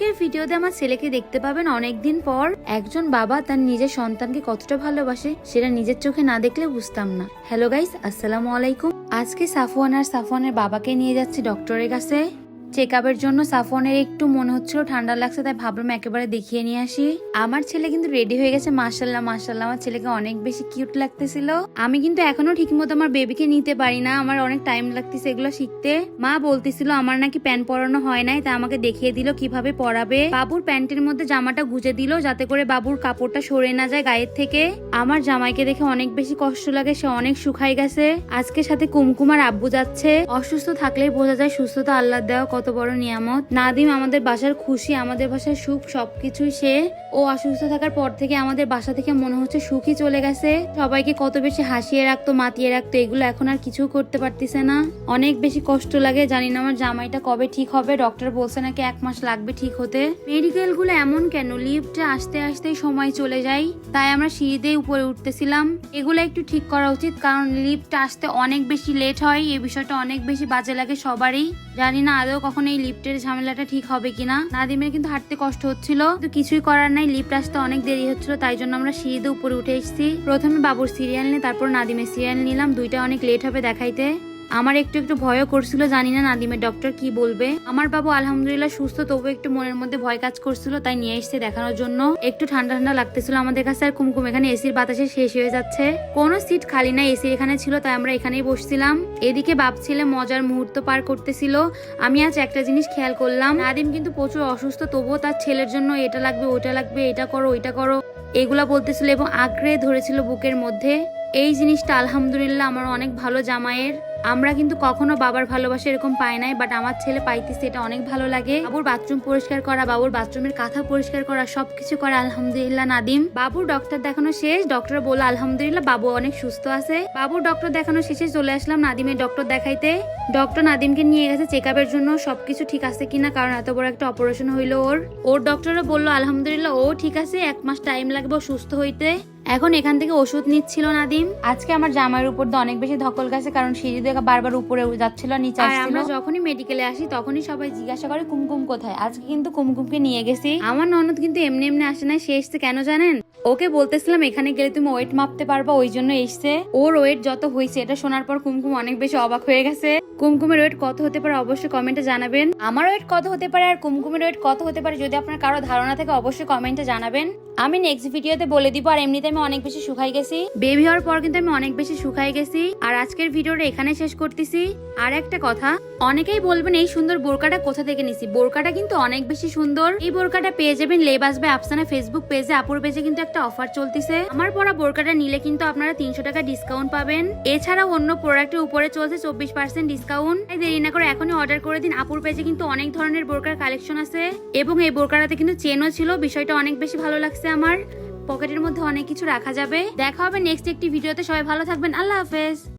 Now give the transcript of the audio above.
আজকের ভিডিওতে আমার ছেলেকে দেখতে পাবেন অনেকদিন পর। একজন বাবা তার নিজের সন্তানকে কতটা ভালোবাসে সেটা নিজের চোখে না দেখলে বুঝতাম না। হ্যালো গাইস আসসালামু আলাইকুম। আজকে সাফওয়ান আর সাফওয়ানের বাবাকে নিয়ে যাচ্ছি ডক্টরের কাছে। চেক আপের জন্য সাফওয়ানের একটু মনে হচ্ছিল, ঠান্ডা লাগছে, তাই ভাবলাম একেবারে দেখিয়ে নিয়ে আসি। আমার ছেলে কিন্তু রেডি হয়ে গেছে মার্শাল্লাহ মার্শাল্লাহ আমার ছেলেকে অনেক বেশি কিউট লাগতেছিল। আমি কিন্তু এখনও ঠিক মতো আমার বেবিকে নিতে পারি না। আমার অনেক টাইম লাগতেছে এগুলো শিখতে। মা বলতেছিল, আমার নাকি প্যান্ট পরানো হয় নাই। তা আমাকে দেখিয়ে দিল কীভাবে পরাবে। বাবুর প্যান্টের মধ্যে জামাটা গুজে দিল, যাতে করে বাবুর কাপড়টা সরে না যায় গায়ের থেকে। আমার জামাইকে দেখে অনেক বেশি কষ্ট লাগে, সে অনেক শুকাই গেছে। আজকে সাথে কুমকুমার আব্বু যাচ্ছে। অসুস্থ থাকলেই বোঝা যায় সুস্থতা আল্লাহ দেওয়া কত বড় নিয়ামত। নাদিম আমাদের বাসার খুশি, আমাদের বাসার সুখ, সবকিছুই সে। ও অসুস্থ থাকার পর থেকে আমাদের বাসা থেকে মনে হচ্ছে সুখই চলে গেছে। সবাইকে কত বেশি হাসিয়ে রাখতো, মাতিয়ে রাখতো, এগুলো এখন আর কিছু করতে পারতেছে না। অনেক বেশি কষ্ট লাগে, জানি না আমার জামাইটা কবে ঠিক হবে, ডক্টর বলছে নাকি এক মাস লাগবে ঠিক হতে। মেডিকেলগুলো এমন কেন? লিফটে আসতে আসতেই সময় চলে যায়। তাই আমরা সিঁড়িতেই উপরে উঠতেছিলাম। এগুলো একটু ঠিক করা উচিত, কারণ লিফট আসতে অনেক বেশি লেট হয়, এই বিষয়টা অনেক বেশি বাজে লাগে সবারই। জানি না আদৌ কখন এই লিফটের ঝামেলাটা ঠিক হবে কিনা। নাদিমের কিন্তু হাঁটতে কষ্ট হচ্ছিল, কিন্তু কিছুই করার নাই লিফট আসতে অনেক দেরি হচ্ছিল, তাই জন্য আমরা সিঁড়িতে উপরে উঠে এসেছি। প্রথমে বাবুর সিরিয়াল নিয়ে, তারপর নাদিমের সিরিয়াল নিলাম, দুইটা অনেক লেট হবে দেখাইতে। আমার একটু একটু ভয়ও করছিল, জানি না নাদিমের ডক্টর কি বলবে। আমার বাবু আলহামদুলিল্লাহ সুস্থ তবু একটু মনের মধ্যে ভয় কাজ করছিল, তাই নিয়ে এসেছে দেখানোর জন্য। একটু ঠান্ডা ঠান্ডা লাগতেছিল আমাদের কাছে, আর কুমকুম এখানে এসির বাতাসে শেষ হয়ে যাচ্ছে। কোনো সিট খালি না এসি এখানে ছিল, তাই আমরা এখানেই বসছিলাম। এদিকে বাপ ছেলে মজার মুহূর্ত পার করতেছিল। আমি আজ একটা জিনিস খেয়াল করলাম, নাদিম কিন্তু প্রচুর অসুস্থ, তবুও তার ছেলের জন্য এটা লাগবে ওইটা লাগবে, এটা করো, ওইটা করো, এগুলা বলতেছিল এবং আগ্রহে ধরেছিল বুকের মধ্যে। এই জিনিসটা আলহামদুলিল্লাহ আমার অনেক ভালো জামাইয়ের। আমরা কিন্তু কখনো বাবার ভালোবাসা এরকম পাই নাই বাট আমার ছেলে পাইতেছে, এটা অনেক ভালো লাগে। বাবুর বাথরুম পরিষ্কার করা, বাবুর বাথরুমের কাঁথা পরিষ্কার করা, সবকিছু করে আলহামদুলিল্লাহ নাদিম। বাবুর ডক্টর দেখানো শেষ ডক্টর বলল, আলহামদুলিল্লাহ, বাবু অনেক সুস্থ আছে। বাবুর ডক্টর দেখানো শেষে চলে আসলাম নাদিমের ডক্টর দেখাইতে। ডক্টর নাদিমকে নিয়ে গেছে চেক জন্য, সবকিছু ঠিক আছে কিনা, কারণ এত বড় একটা অপারেশন হইল ওর। ওর ডক্টরও বলল, আলহামদুলিল্লাহ, ও ঠিক আছে, এক মাস টাইম লাগবে সুস্থ হইতে। এখন এখান থেকে ওষুধ নিচ্ছিল নাদিম। আজকে আমার জামাইয়ের উপর দিয়ে অনেক বেশি ধকল গেছে কারণ সিঁড়ি থেকে বারবার উপরে যাচ্ছিল নিচে আসছিল। আমরা যখনই মেডিকেলে আসি তখনই সবাই জিজ্ঞাসা করে কুমকুম কোথায়? আজকে কিন্তু কুমকুমকে নিয়ে গেছি। আমার ননদ কিন্তু এমনি এমনি আসে না সে এসছে কেন জানেন? ওকে বলতেছিলাম এখানে গেলে তুমি ওয়েট মাপতে পারবা ওই জন্য এসছে। ওর ওয়েট যত হয়েছে এটা শোনার পর কুমকুম অনেক বেশি অবাক হয়ে গেছে। কুমকুমের ওয়েট কত হতে পারে অবশ্যই কমেন্টে জানাবেন। আমার ওয়েট কত হতে পারে আর কুমকুমের ওয়েট কত হতে পারে যদি আপনার কারও ধারণা থাকে অবশ্যই কমেন্টে জানাবেন। আমি নেক্সট ভিডিওতে বলে দিব, আর এমনিতে আমি অনেক বেশি শুকাই গেছি। বেবি হওয়ার পর কিন্তু আমি অনেক বেশি শুকাই গেছি। আর আজকের ভিডিওটা এখানে শেষ করতেছি। আর একটা কথা, অনেকেই বলবেন এই সুন্দর বোরকাটা কোথা থেকে নিছি? বোরকাটা কিন্তু অনেক বেশি সুন্দর। এই বোরকাটা পেয়ে যাবেন লেব আসবে আফসানা ফেসবুক পেজে আপুর পেজে কিন্তু একটা অফার চলতেছে। আমার পরা বোরকাটা নিলে কিন্তু আপনারা তিনশো টাকা ডিসকাউন্ট পাবেন। এছাড়াও অন্য প্রোডাক্টের উপরে চলছে চব্বিশ পার্সেন্ট ডিসকাউন্ট তাই দেরি না করে এখনই অর্ডার করে দিন। আপুর পেজে কিন্তু অনেক ধরনের বোরকার কালেকশন আছে। এবং এই বোরকাটাতে কিন্তু চেনও ছিল। বিষয়টা অনেক বেশি ভালো লাগছে। আমার পকেটের মধ্যে অনেক কিছু রাখা যাবে। দেখা হবে নেক্সট একটি ভিডিওতে। সবাই ভালো থাকবেন। আল্লাহ হাফেজ।